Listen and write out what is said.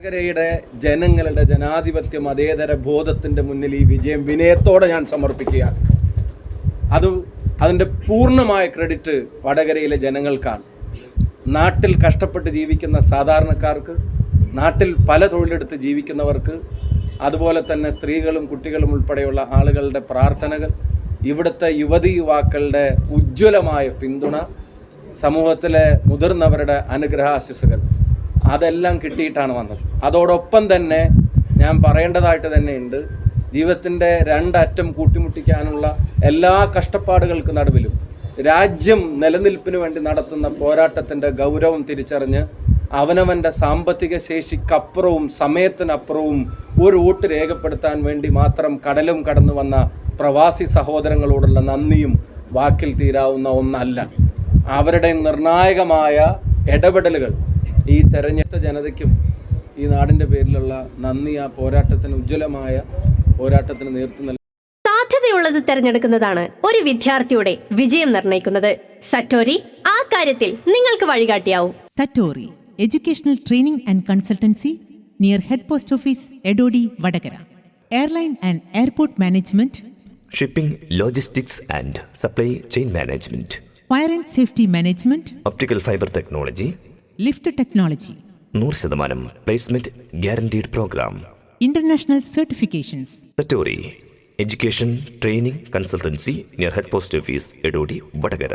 വടകരയുടെ ജനങ്ങളുടെ ജനാധിപത്യ അതേതര ബോധത്തിന്റെ മുന്നിൽ ഈ വിജയം വിനയത്തോടെ ഞാൻ സമർപ്പിക്കുകയാണ്. അത് അതിന്റെ പൂർണമായ ക്രെഡിറ്റ് വടകരയിലെ ജനങ്ങൾക്കാണ്. നാട്ടിൽ കഷ്ടപ്പെട്ട് ജീവിക്കുന്ന സാധാരണക്കാർക്ക് നാട്ടിൽ പല തൊഴിലെടുത്ത് ജീവിക്കുന്നവർക്ക് അതുപോലെ തന്നെ സ്ത്രീകളും കുട്ടികളും ഉൾപ്പെടെയുള്ള ആളുകളുടെ പ്രാർത്ഥനകൾ ഇവിടുത്തെ യുവതി യുവാക്കളുടെ ഉജ്ജ്വലമായ പിന്തുണ സമൂഹത്തിലെ മുതിർന്നവരുടെ അനുഗ്രഹാശിസുകൾ അതെല്ലാം കിട്ടിയിട്ടാണ് വന്നത്. അതോടൊപ്പം തന്നെ ഞാൻ പറയേണ്ടതായിട്ട് തന്നെ ഉണ്ട് ജീവിതത്തിന്റെ രണ്ടറ്റം കൂട്ടിമുട്ടിക്കാനുള്ള എല്ലാ കഷ്ടപ്പാടുകൾക്ക് നടുവിലും രാജ്യം നിലനിൽപ്പിന് വേണ്ടി നടത്തുന്ന പോരാട്ടത്തിന്റെ ഗൗരവം തിരിച്ചറിഞ്ഞ് അവനവന്റെ സാമ്പത്തിക ശേഷിക്കപ്പുറവും സമയത്തിനപ്പുറവും ഒരു വോട്ട് രേഖപ്പെടുത്താൻ വേണ്ടി മാത്രം കടലും കടന്നു വന്ന പ്രവാസി സഹോദരങ്ങളോടുള്ള നന്ദിയും വാക്കിൽ തീരാവുന്ന ഒന്നല്ല. അവരുടെ നിർണായകമായ ഇടപെടലുകൾ ഈ തെരഞ്ഞെടുത്ത ജനതയ്ക്കും ഈ നാടിന്റെ പേരിലുള്ള നന്ദി ആ പോരാട്ടത്തിന് ഉജ്ജ്വലമായ പോരാട്ടത്തിന് നേതൃത്വം നൽകി സാധ്യതയുള്ളത് തിരഞ്ഞെടുക്കുന്നതാണ് ഒരു വിദ്യാർത്ഥിയുടെ വിജയം നിർണയിക്കുന്നത്. സറ്റോരി ആ കാര്യത്തിൽ നിങ്ങൾക്ക് വഴികാട്ടിയാവും. Satori educational training and consultancy near head post office Edodi Vadakara. Airline and airport management shipping logistics and supply chain management. Fire and safety management optical fibre technology Lift technology നൂറ് ശതമാനം placement guaranteed programme international certifications Satori education training consultancy near head post office Edodi Vadakara